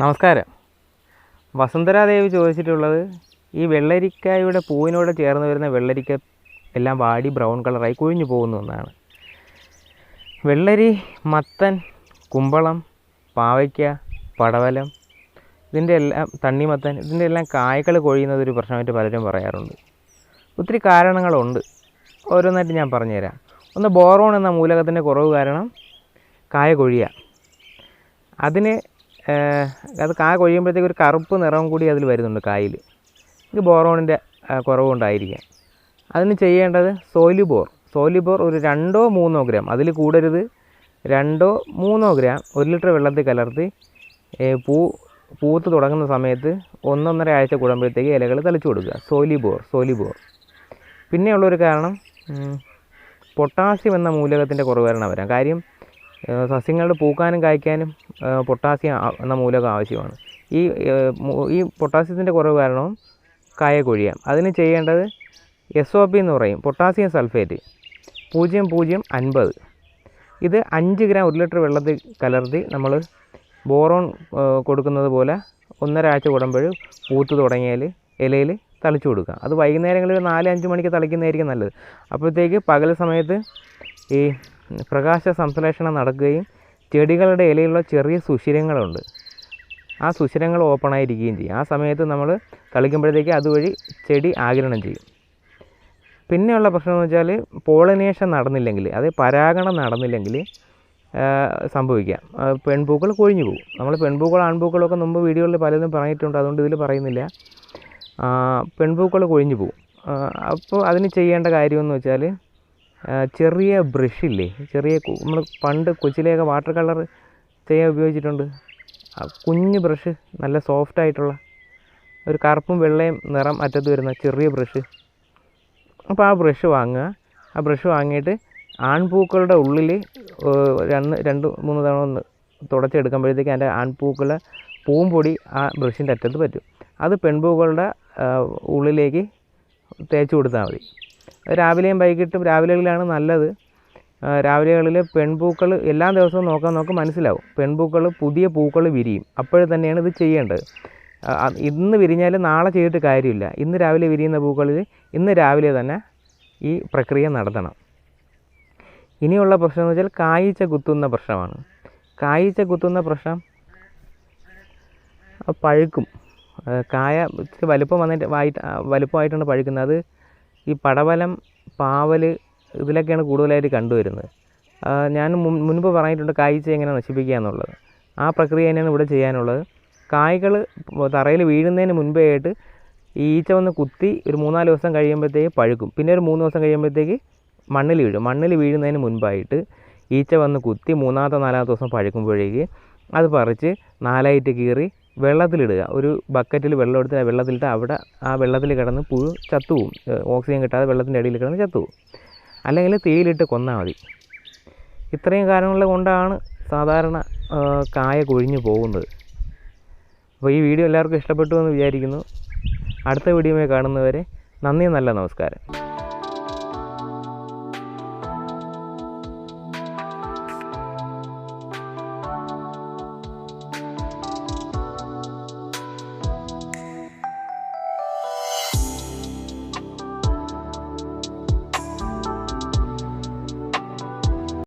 നമസ്കാരം. വസുന്ധരാദേവി ചോദിച്ചിട്ടുള്ളത് ഈ വെള്ളരിക്കായുടെ പൂവിനോട് ചേർന്ന് വരുന്ന വെള്ളരിക്ക എല്ലാം വാടി ബ്രൗൺ കളറായി കൊഴിഞ്ഞു പോകുന്നു എന്നാണ്. വെള്ളരി മത്തൻ കുമ്പളം പാവയ്ക്ക പടവലം ഇതിന്റെ എല്ലാം തണ്ണിമത്തൻ ഇതിന്റെ എല്ലാം കായ്കൾ കൊഴിയുന്നത് ഒരു പ്രശ്നമായിട്ട് പലരും പറയാറുണ്ട്. ഒത്തിരി കാരണങ്ങളുണ്ട്. ഓരോന്നായിട്ട് ഞാൻ പറഞ്ഞുതരാം. ഒന്ന് ബോറോൺ എന്ന മൂലകത്തിന്റെ കുറവ് കാരണം കായ കൊഴിയുക. അതിന് അത് കായ കൊഴിയുമ്പോഴത്തേക്ക് ഒരു കറുപ്പ് നിറം കൂടി അതിൽ വരുന്നുണ്ട് കായിൽ. ഇത് ബോറോണിന്റെ കുറവുണ്ടായിരിക്കാം അതിന് ചെയ്യേണ്ടത് സോലിബോർ. സോലിബോർ ഒരു രണ്ടോ മൂന്നോ ഗ്രാം. അതിൽ കൂടരുത്. രണ്ടോ മൂന്നോ ഗ്രാം ഒരു ലിറ്റർ വെള്ളത്തിൽ കലർത്തി പൂ പൂത്ത് തുടങ്ങുന്ന സമയത്ത് ഒന്നൊന്നര ആഴ്ച കൂടുമ്പോഴത്തേക്ക് ഇലകൾ തളിച്ചു കൊടുക്കുക. സോലിബോർ സോലിബോർ. പിന്നെയുള്ളൊരു കാരണം പൊട്ടാസ്യം എന്ന മൂലകത്തിന്റെ കുറവ് കാരണം വരാം. കാര്യം സസ്യങ്ങളുടെ പൂക്കാനും കായ്ക്കാനും പൊട്ടാസ്യം എന്ന മൂലകം ആവശ്യമാണ്. ഈ ഈ പൊട്ടാസ്യത്തിന്റെ കുറവ് കാരണവും കായ കൊഴിയാം. അതിന് ചെയ്യേണ്ടത് എസ് ഒ പി എന്ന് പറയും പൊട്ടാസ്യം സൾഫേറ്റ്. പൂജ്യം പൂജ്യം അൻപത്. ഇത് അഞ്ച് ഗ്രാം ഒരു ലിറ്റർ വെള്ളത്തിൽ കലർത്തി നമ്മൾ ബോറോൺ കൊടുക്കുന്നത് പോലെ ഒന്നര ആഴ്ച കൂടുമ്പോൾ പൂത്ത് തുടങ്ങിയാൽ ഇലയിൽ തളിച്ചു കൊടുക്കുക അത് വൈകുന്നേരങ്ങളിൽ നാല് അഞ്ച് മണിക്ക് തളിക്കുന്നതായിരിക്കും നല്ലത്. അപ്പോഴത്തേക്ക് പകൽ സമയത്ത് ഈ പ്രകാശ സംശ്ലേഷണം നടക്കുകയും ചെടികളുടെ ഇലയിലുള്ള ചെറിയ സുഷിരങ്ങളുണ്ട്. ആ സുഷിരങ്ങൾ ഓപ്പൺ ഓപ്പണായിരിക്കുകയും ചെയ്യും. ആ സമയത്ത് നമ്മൾ തളിക്കുമ്പോഴത്തേക്ക് അതുവഴി ചെടി ആഗിരണം ചെയ്യും. പിന്നെയുള്ള പ്രശ്നം എന്ന് വെച്ചാൽ പോളിനേഷൻ നടന്നില്ലെങ്കിൽ അത് പരാഗണം നടന്നില്ലെങ്കിൽ സംഭവിക്കാം. പെൺപൂക്കൾ കൊഴിഞ്ഞു പോകും. നമ്മൾ പെൺപൂക്കൾ ആൺപൂക്കളൊക്കെ മുമ്പ് വീഡിയോകളിൽ പലതും പറഞ്ഞിട്ടുണ്ട് അതുകൊണ്ട് ഇതിൽ പറയുന്നില്ല. പെൺപൂക്കൾ കൊഴിഞ്ഞു പോകും. അപ്പോൾ അതിന് ചെയ്യേണ്ട കാര്യമെന്ന് വെച്ചാൽ ചെറിയ ബ്രഷില്ലേ ചെറിയ നമ്മൾ പണ്ട് കൊച്ചിലെയൊക്കെ വാട്ടർ കളർ ചെയ്യാൻ ഉപയോഗിച്ചിട്ടുണ്ട്. ആ കുഞ്ഞ് ബ്രഷ് നല്ല സോഫ്റ്റ് ആയിട്ടുള്ള ഒരു കറുപ്പും വെള്ളയും നിറം അറ്റത്ത് വരുന്ന ചെറിയ ബ്രഷ് അപ്പോൾ ആ ബ്രഷ് വാങ്ങുക. ആ ബ്രഷ് വാങ്ങിയിട്ട് ആൺപൂക്കളുടെ ഉള്ളിൽ രണ്ട് രണ്ട് മൂന്ന് തവണ ഒന്ന് തുടച്ചെടുക്കുമ്പോഴത്തേക്ക് അതിന്റെ ആൺപൂക്കളെ പൂമ്പൊടി ആ ബ്രഷിന്റെ അറ്റത്ത് പറ്റും. അത് പെൺപൂക്കളുടെ ഉള്ളിലേക്ക് തേച്ച് കൊടുത്താൽ മതി. രാവിലെയും വൈകിട്ടും രാവിലെകളിലാണ് നല്ലത്. രാവിലെകളിൽ പെൺപൂക്കൾ എല്ലാ ദിവസവും നോക്കാൻ നോക്ക് മനസ്സിലാവും. പെൺപൂക്കൾ പുതിയ പൂക്കൾ വിരിയും. അപ്പോഴേ തന്നെയാണ് ഇത് ചെയ്യേണ്ടത്. ഇന്ന് വിരിഞ്ഞാൽ നാളെ ചെയ്തിട്ട് കാര്യമില്ല. ഇന്ന് രാവിലെ വിരിയുന്ന പൂക്കളിൽ ഇന്ന് രാവിലെ തന്നെ ഈ പ്രക്രിയ നടത്തണം. ഇനിയുള്ള പ്രശ്നം എന്ന് വെച്ചാൽ കായ്ച്ച കുത്തുന്ന പ്രശ്നമാണ്. കായ്ച്ച കുത്തുന്ന പ്രശ്നം പഴുക്കും. കായ വലുപ്പം വന്നിട്ട് വായിട്ട് വലുപ്പമായിട്ടാണ് പഴുക്കുന്നത്. അത് ഈ പടവലം പാവൽ ഇതിലൊക്കെയാണ് കൂടുതലായിട്ട് കണ്ടുവരുന്നത്. ഞാൻ മുൻ മുൻപ് പറഞ്ഞിട്ടുണ്ട് കായ്ച്ച എങ്ങനെ നശിപ്പിക്കുക എന്നുള്ളത്. ആ പ്രക്രിയ തന്നെയാണ് ഇവിടെ ചെയ്യാനുള്ളത്. കായ്കൾ തറയിൽ വീഴുന്നതിന് മുൻപേ ആയിട്ട് ഈ ഈച്ച വന്ന് കുത്തി ഒരു മൂന്നാൽ ദിവസം കഴിയുമ്പോഴത്തേക്ക് പഴുക്കും. പിന്നെ ഒരു മൂന്ന് ദിവസം കഴിയുമ്പോഴത്തേക്ക് മണ്ണിൽ വീഴും. മണ്ണിൽ വീഴുന്നതിന് മുൻപായിട്ട് ഈച്ച വന്ന് കുത്തി മൂന്നാമത്തെ നാലാമത്തെ ദിവസം പഴുക്കുമ്പോഴേക്ക് അത് പറിച്ച് നാലായിട്ട് കീറി വെള്ളത്തിലിടുക. ഒരു ബക്കറ്റിൽ വെള്ളം എടുത്ത് ആ വെള്ളത്തിലിട്ട് അവിടെ ആ വെള്ളത്തിൽ കിടന്ന് പുഴു ചത്തുപോകും. ഓക്സിജൻ കിട്ടാതെ വെള്ളത്തിന്റെ അടിയിൽ കിടന്ന് ചത്തുപോകും. അല്ലെങ്കിൽ തേയിലിട്ട് കൊന്നാൽ മതി. ഇത്രയും കാരണങ്ങൾ കൊണ്ടാണ് സാധാരണ കായ കൊഴിഞ്ഞു പോകുന്നത്. അപ്പോൾ ഈ വീഡിയോ എല്ലാവർക്കും ഇഷ്ടപ്പെട്ടു എന്ന് വിചാരിക്കുന്നു. അടുത്ത വീഡിയോയിൽ കാണുന്നവരെ നന്ദി നല്ല നമസ്കാരം.